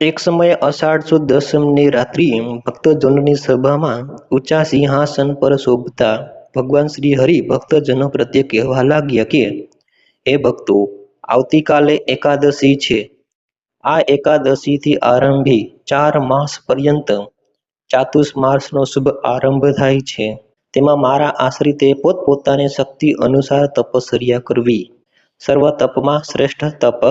એક સમયે અષાઢ સુદ દસમની રાત્રિએ ભક્તજનોની સભામાં ઊંચા સિંહાસન પર શોભતા ભગવાન શ્રી હરિ ભક્તજનો પ્રત્યે કહેવા લાગ્યા કે, હે ભક્તો, આવતીકાલે એકાદશી છે. આ એકાદશીથી આરંભી ચાર માસ પર્યંત ચાતુર્માસનો શુભ આરંભ થાય છે. તેમાં મારા આશ્રિતે પોતપોતાની શક્તિ અનુસાર તપશ્ચર્યા કરવી. સર્વ તપમાં શ્રેષ્ઠ તપ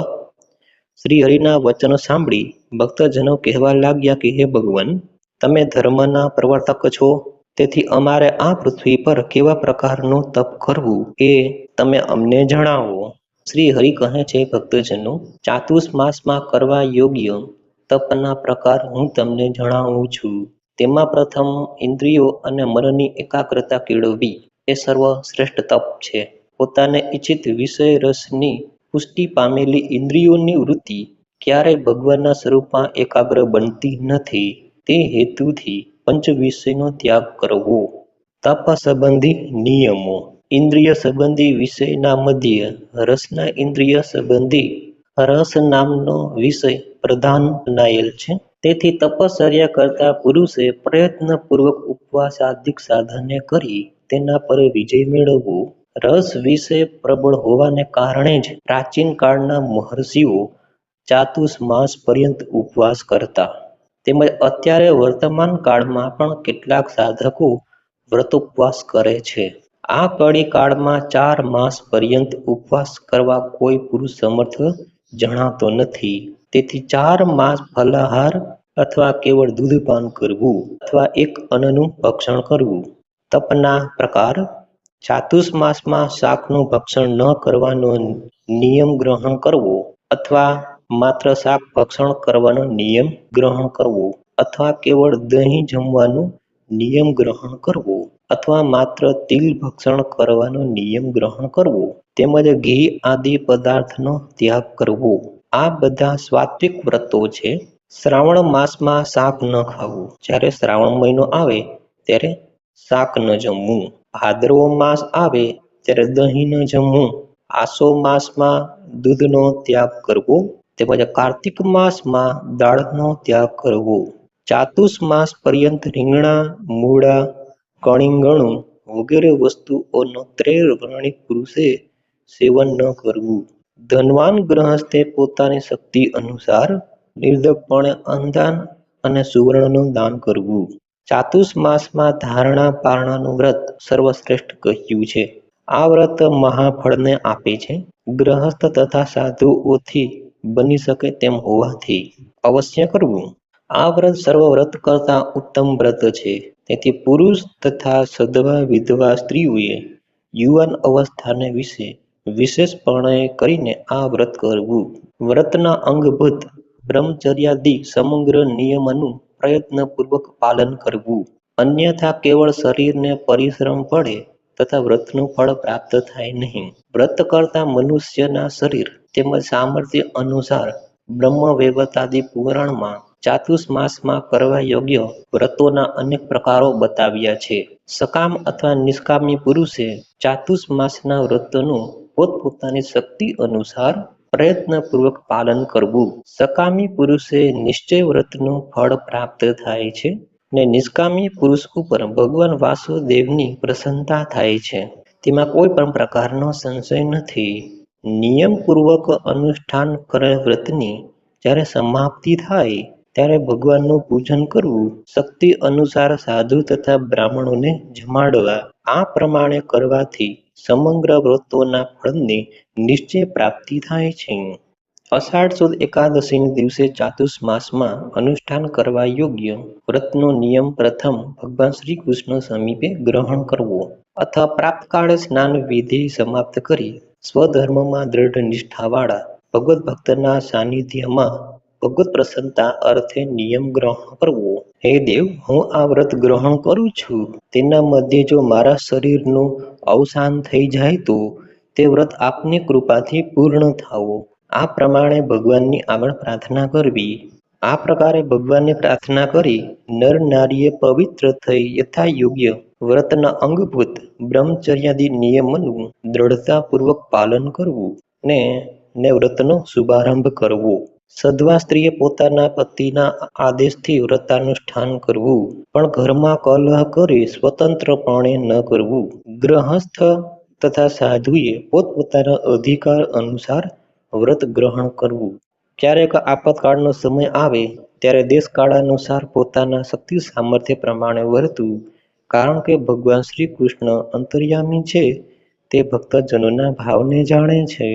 શ્રી હરિના વચન સાંભળી ભક્તજનો કહેવા લાગ્યા કે, હે ભગવાન, તમે ધર્મના પ્રવર્તક છો. તેથી અમારે આ પૃથ્વી પર કેવા પ્રકારનું તપ કરવું એ તમે અમને જણાવો. શ્રી હરિ કહે છે, ભક્તજનો ચાતુર્માસમાં કરવા યોગ્ય તપના પ્રકાર હું તમને જણાવું છું. તેમાં પ્રથમ ઇન્દ્રિયો અને મનની એકાગ્રતા કેળવવી એ સર્વશ્રેષ્ઠ તપ છે. પોતાને ઈચ્છિત વિષય રસની પુષ્ટિ પામેલી ઇન્દ્રિયોની વૃત્તિ ક્યારેય ભગવાનના સ્વરૂપમાં એકાગ્ર બનતી નથી. તે હેતુથી પંચ વિષયનો ત્યાગ કરવો. તપ સંબંધી નિયમો. ઇન્દ્રિય સંબંધી વિષયના મધ્ય રસના ઇન્દ્રિય સંબંધી રસ નામનો વિષય પ્રધાન બનાયેલ છે. તેથી તપશ્ચર્યા કરતા પુરુષે પ્રયત્નપૂર્વક ઉપવાસાદિક સાધને કરી તેના પર વિજય મેળવવો. રસ વિશે પ્રબળ હોવાને કારણે જ પ્રાચીન કાળના મહર્ષિઓ ચાતુર્માસ પર્યંત ઉપવાસ કરતા. તેમજ અત્યારે વર્તમાન કાળમાં પણ કેટલાક સાધકો વ્રતોપવાસ કરે છે. આ કળી કાળમાં ચાર માસ પર્યંત ઉપવાસ કરવા કોઈ પુરુષ સમર્થ જણાતો નથી. તેથી ચાર માસ ફલાહાર અથવા કેવળ દૂધપાન કરવું અથવા એક અન્નનું ભક્ષણ કરવું. તપના પ્રકાર ચાતુર્માસમાં શાકનું ભક્ષણ ન કરવાનો નિયમ ગ્રહણ કરવો અથવા માત્ર શાક ભક્ષણ કરવાનો નિયમ ગ્રહણ કરવો અથવા કેવળ દહીં જમવાનું નિયમ ગ્રહણ કરવો અથવા માત્ર તિલ ભક્ષણ કરવાનો નિયમ ગ્રહણ કરવો તેમજ ઘી આદિ પદાર્થનો ત્યાગ કરવો. આ બધા સાત્વિક વ્રતો છે. શ્રાવણ માસમાં શાક ન ખાવું. જ્યારે શ્રાવણ મહિનો આવે ત્યારે શાક ન જમવું. ભાદરવો માસ આવે ત્યારે દહીં ન જમવું. આસો માસમાં દૂધનો ત્યાગ કરવો તેમજ કાર્તિક માસમાં દાળનો ત્યાગ કરવો. ચાતુર્માસ પર્યંત રીંગણા, મૂળા, કણિંગણું વગેરે વસ્તુઓનો ત્રૈવર્ણિક પુરુષે સેવન ન કરવું. ધનવાન ગ્રહસ્થે પોતાની શક્તિ અનુસાર નિર્ધકપણે અન્નદાન અને સુવર્ણનું દાન કરવું. ચાતુર્માસમાં ધારણા પારણાનું વ્રત સર્વશ્રેષ્ઠ કહ્યું છે. આ વ્રત મહાફળને આપે છે. ગ્રહસ્થ તથા સાધુઓથી બની શકે તેમ હોવાથી અવશ્ય કરવું. આ વ્રત સર્વ વ્રત કરતા ઉત્તમ વ્રત છે. તેથી પુરુષ તથા સધવા વિધવા સ્ત્રીઓએ યુવાન અવસ્થાને વિશે વિશેષપણે કરીને આ વ્રત કરવું. વ્રતના અંગભૂત બ્રહ્મચર્યાદિ સમગ્ર નિયમનું પ્રયત્નપૂર્વક પાલન કરવું. અન્યથા કેવળ શરીરને પરિશ્રમ પડે તથા વ્રતનું ફળ પ્રાપ્ત થાય નહીં. વ્રત કરતા મનુષ્યના શરીર તેમજ સામર્થ્ય અનુસાર બ્રહ્મવૈવર્તાદિ પુરાણમાં ચાતુર્માસમાં કરવા યોગ્ય વ્રતોના અનેક પ્રકારો બતાવ્યા છે. સકામ અથવા નિષ્કામી પુરુષે ચાતુર્માસના વ્રતનું પોતપોતાની શક્તિ અનુસાર પ્રયત્નપૂર્વક પાલન કરવું. સકામી પુરુષે નિશ્ચય વ્રતનું ફળ પ્રાપ્ત થાય છે ને નિષ્કામી પુરુષ ઉપર ભગવાન વાસુદેવની પ્રસન્નતા થાય છે. તેમાં કોઈ પણ પ્રકારનો સંશય નથી. નિયમપૂર્વક અનુષ્ઠાન કરેલ વ્રતની જ્યારે સમાપ્તિ થાય ત્યારે ભગવાનનું પૂજન કરવું, શક્તિ અનુસાર સાધુ તથા બ્રાહ્મણોને જમાડવા. આ પ્રમાણે કરવાથી સમગ્ર વ્રતોના ફળની નિશ્ચય પ્રાપ્તિ થાય છે. અષાઢ સુદ એકાદશીને દિવસે ચાતુર્માસમાં અનુષ્ઠાન કરવા યોગ્ય વ્રતનો નિયમ પ્રથમ ભગવાન શ્રી કૃષ્ણ સમીપે ગ્રહણ કરવો અથવા પ્રાપ્તકાળે સ્નાન વિધિ સમાપ્ત કરી સ્વધર્મમાં દ્રઢ નિષ્ઠાવાળા ભગવત ભક્તના સાનિધ્યમાં ભગવત પ્રસન્નતા અર્થે નિયમ ગ્રહણ કરવો. હે દેવ, હું આ વ્રત ગ્રહણ કરું છું. તેના મધ્યે જો મારા શરીરનું અવસાન થઈ જાય તો તે વ્રત આપની કૃપાથી પૂર્ણ થાવો. આ પ્રમાણે ભગવાનની આગળ પ્રાર્થના કરવી. આ પ્રકારે ભગવાનને પ્રાર્થના કરી નર નારીએ પવિત્ર થઈ યથાયોગ્ય વ્રતના અંગભૂત બ્રહ્મચર્યાદિ નિયમનું દ્રઢતાપૂર્વક પાલન કરવું ને ને વ્રતનો શુભારંભ કરવો. સધવા સ્ત્રીએ પોતાના પતિના આદેશથી વ્રતાનુષ્ઠાન કરવું, પણ ઘરમાં કલહ કરી સ્વતંત્રપણે ન કરવું. ગ્રહસ્થ તથા સાધુએ પોતપોતાના અધિકાર અનુસાર વ્રત ગ્રહણ કરવું. ક્યારેક આપતકાળનો સમય આવે, ત્યારે દેશકાળાનુસાર પોતાના શક્તિ સામર્થ્ય પ્રમાણે વર્તવું કારણ કે ભગવાન શ્રી કૃષ્ણ અંતર્યામી છે, તે ભક્તજનોના ભાવને જાણે છે.